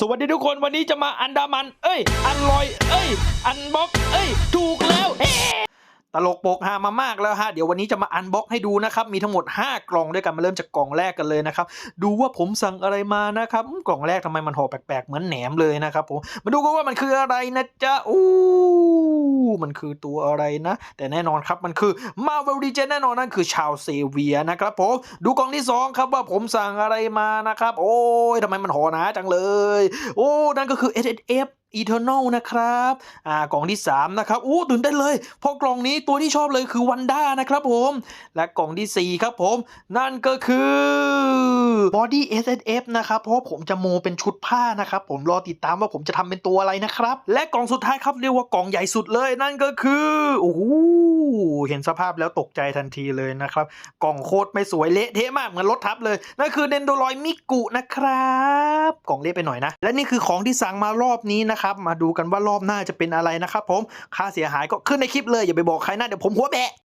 สวัสดีทุกคนวันนี้จะมาอันดามัน เอ้ย อันลอย เอ้ย อันบล็อก เอ้ย ถูกแล้วเฮตลกโปกฮามามากแล้วฮะ เดี๋ยววันนี้จะมาอันบล็อกให้ดูนะครับ มีทั้งหมด 5 กล่องด้วยกันมาเริ่มจากกล่องแรกกันเลยนะครับ ดูว่าผมสั่งอะไรมานะครับ กล่องแรกทำไมมันห่อแปลกๆ เหมือนแหนมเลยนะครับผม มาดูกันว่ามันคืออะไรนะจ๊ะอู้ มันคือตัวอะไรนะ แต่แน่นอนครับมันคือมาเวลดีเจนแน่นอนนั่นคือชาวเซเวียนะครับผมดูกล่องที่ 2 ครับว่าผมสั่งอะไรมานะครับ โอ้ยทำไมมันห่อหนาจังเลย โอ้นั่นก็คือ S S F Eternal นะครับอ่ากล่องที่ 3 นะครับอู้ตื่นเต้นเลย เพราะกล่องนี้ตัวที่ชอบเลยคือวันด้านะครับผม และกล่องทีสี่4 ครับผม นั่นก็คือ Body S S F นะครับ เพราะผมจะโมเป็นชุดผ้านะครับ ผมรอติดตามว่าผมจะทำเป็นตัวอะไรนะครับ และกล่องสุดท้ายครับเรียกว่ากล่องใหญ่สุดเลย นั่นก็คือโอ้โหเห็นสภาพแล้วตกใจทันทีเลยนะครับ กล่องโคตรไม่สวยเละเทะมากเหมือนรถทับเลยนั่นคือเดนโดรอยมิกุนะครับ กล่องเละไปหน่อยนะ และนี่คือของที่สั่งมารอบนี้นะนะครับ มาดูกันว่ารอบหน้าจะเป็นอะไรนะครับผมค่าเสียหายก็ขึ้นในคลิปเลยอย่าไปบอกใครนะเดี๋ยวผมหัวแบะ